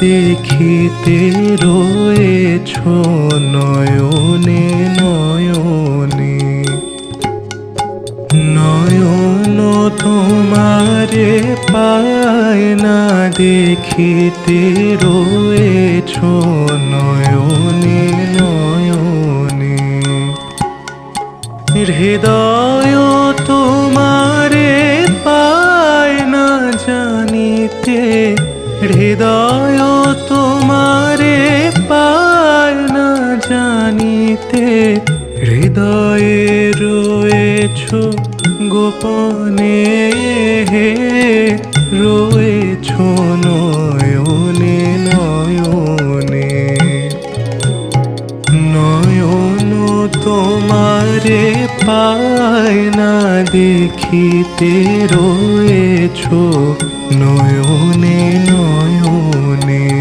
দেখিতে রয়েছ নয়নে নয়নে। নয়ন তোমারে পায় না, দেখিতে রয়েছ নয়নে নয়নে। হৃদয় তোমারে পায় না জানিতে, হৃদয় জানিতে হৃদয়ে রয়েছ, গোপনে হে, রয়েছ নয়নে নয়নে। নয়ন তোমারে পায় না দেখিতে, রয়েছ নয়নে নয়নে।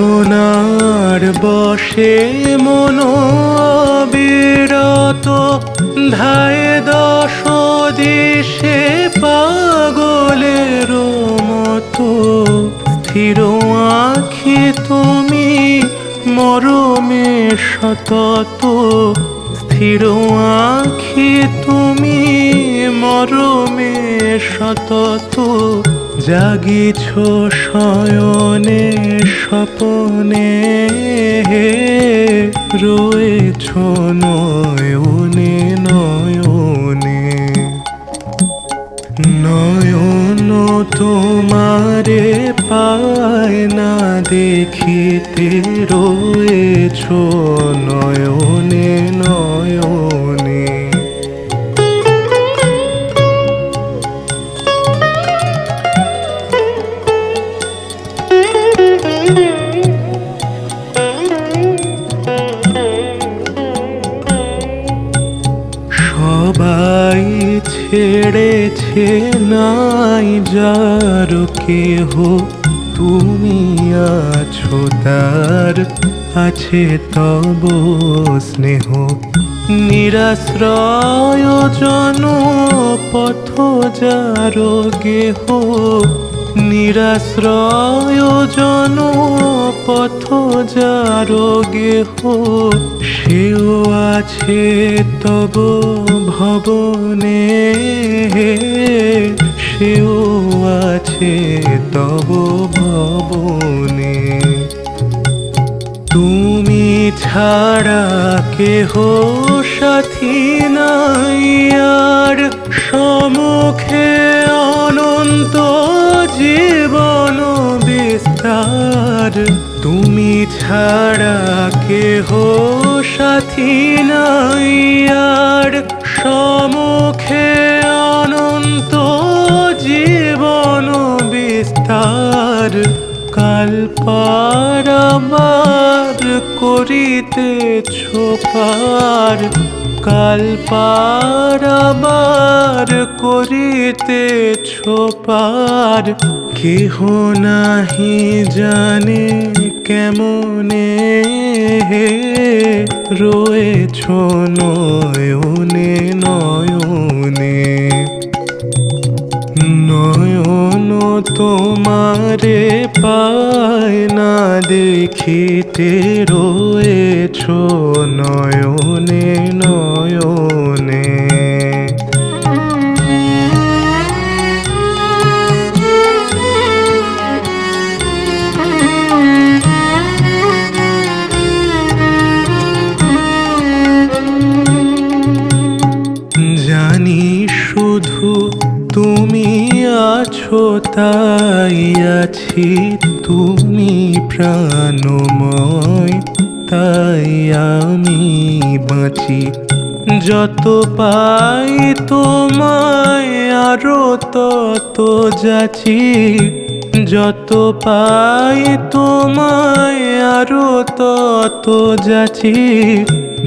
বাসনার বসে মন বিরত ধায় দশ দিশে পাগলের মতো। স্থির আখি তুমি মরমে সতত, স্থির আখি তুমি মরমে সতত। জাগিছ শয়নে স্বপনে রয়েছ নয়নে নয়নে। নয়ন তোমারে পায় না দেখিতে রয়েছ সবাই ছেড়েছে নাই যার কেহ। তুমি আছো তার, আছে তব স্নেহ। নিরাশ্রয় জন পথ যার গেহ। নিরাশ্রয় জন পথ যার গেহ। সেও আছে তব ভবনে, সেও আছে তব ভবনে। তুমি ছাড়া কেহ সাথী নাই, আর সমুখে অনন্ত জীবন বিস্তার। তুমি ছাড়া কেহ সাথী নাই আর সমুখে অনন্ত জীবন বিস্তার কাল করিতে ছোপার কাল পারাবার করিতে ছোপার। কেহ নাহি জানে কেমনে হে। রয়েছ নয়নে নয়নে। তোমারে পায় না দেখিতে রয়েছ নয়নে নয়নে। তাই আছি তুমি প্রাণময়? তাই আমি বাঁচি। যত পাই তোমায় আরও তত যাচি। যত পাই তোমায় আরও তত যাচ্ছি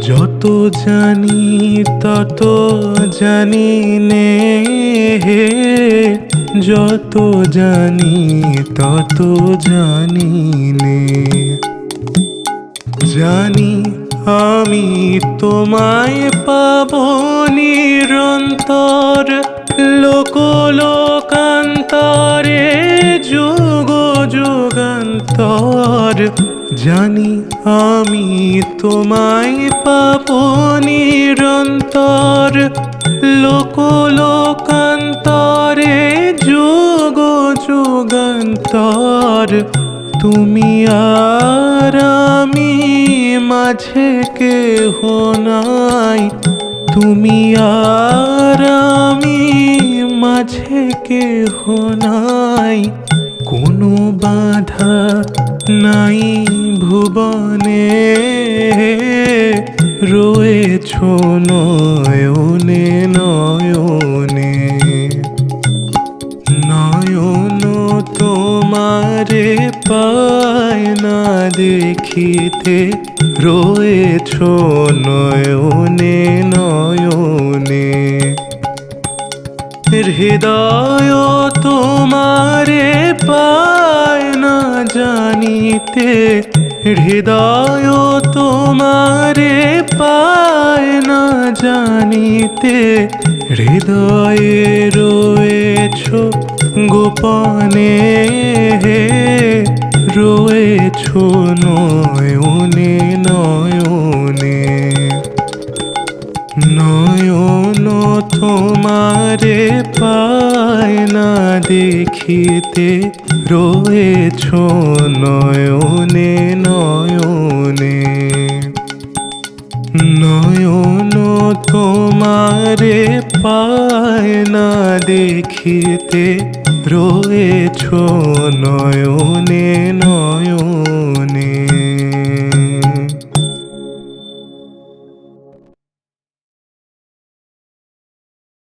যত জানি তত জানি নে হে যত জানি, তত জানি নে। জানি আমি তোমায় পাব নিরন্তর লোক লোকান্তরে যুগ যুগান্তর। জানি আমি তোমায় পাব নিরন্তর লোক লোকান্তরে যুগ যুগান্তর তুমি আর আমি মাঝে কেহ নাই। তুমি আর আমি মাঝে কেহ নাই। কোনো বাধা নাই ভুবনে, রয়েছ নয়নে নয়নে। দেখিতে রয়েছ নয়নে নয়নে। হৃদয় তোমারে পায় না জানিতে। হৃদয় তোমারে পায় না জানিতে। হৃদয়ে রয়েছ গোপনে রয়েছ নয়নে নয়নে। নয়ন তোমারে পায় না দেখিতে। রয়েছ নয়নে নয়নে। নয়ন তোমারে পায় না দেখিতে। রয়েছ নয়নে নয়নে।